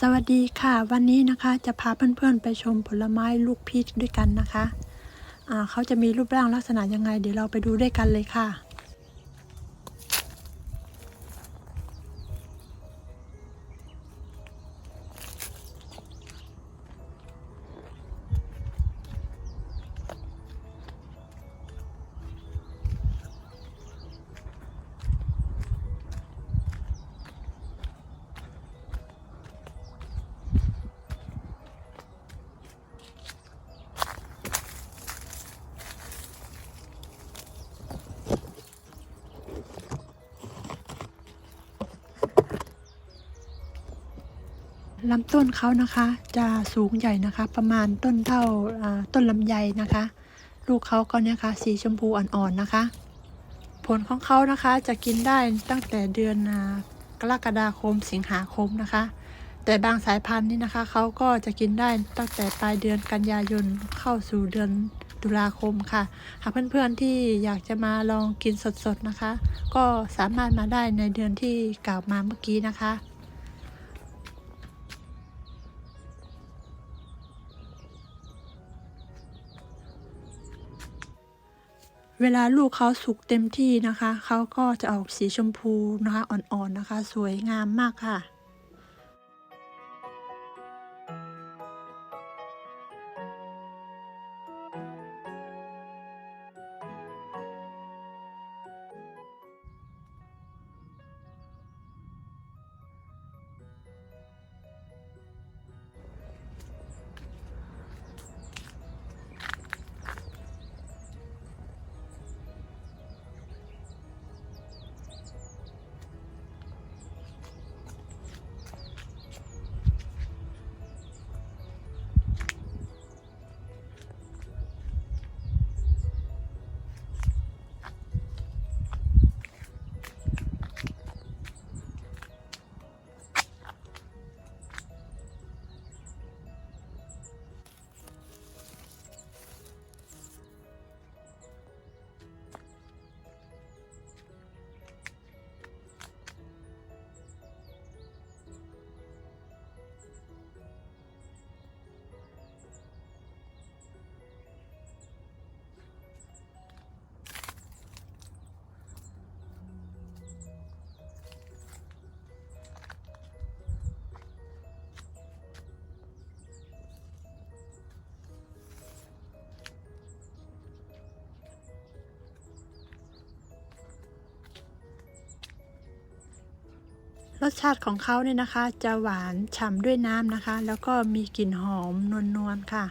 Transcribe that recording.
สวัสดีค่ะ วันนี้นะคะจะพาเพื่อนๆไปชมผลไม้ลูกพีชด้วยกันนะคะะเขาจะมีรูปร่างลักษณะยังไง เดี๋ยวเราไปดูด้วยกันเลยค่ะ ลำต้นเขานะคะ จะสูงใหญ่นะคะ ประมาณต้นเท่าต้นลำไยนะคะ ลูกเขาก็เนี่ยค่ะสีชมพูอ่อนๆนะคะ ผลของเขานะคะจะกินได้ตั้งแต่เดือนกรกฎาคมสิงหาคมนะคะ แต่บางสายพันธุ์นี่นะคะเขาก็จะกินได้ตั้งแต่ปลายเดือนกันยายนเข้าสู่เดือนตุลาคมค่ะ หากเพื่อนๆที่อยากจะมาลองกินสดๆนะคะ ก็สามารถมาได้ในเดือนที่กล่าวมาเมื่อกี้นะคะ เวลาลูกเขาสุกเต็มที่นะคะ เขาก็จะออกสีชมพูนะคะ อ่อนๆนะคะ สวยงามมากค่ะ รสชาติของเขาเนี่ยนะคะ จะหวานฉ่ำด้วยน้ำนะคะ แล้วก็มีกลิ่นหอมนวลๆค่ะ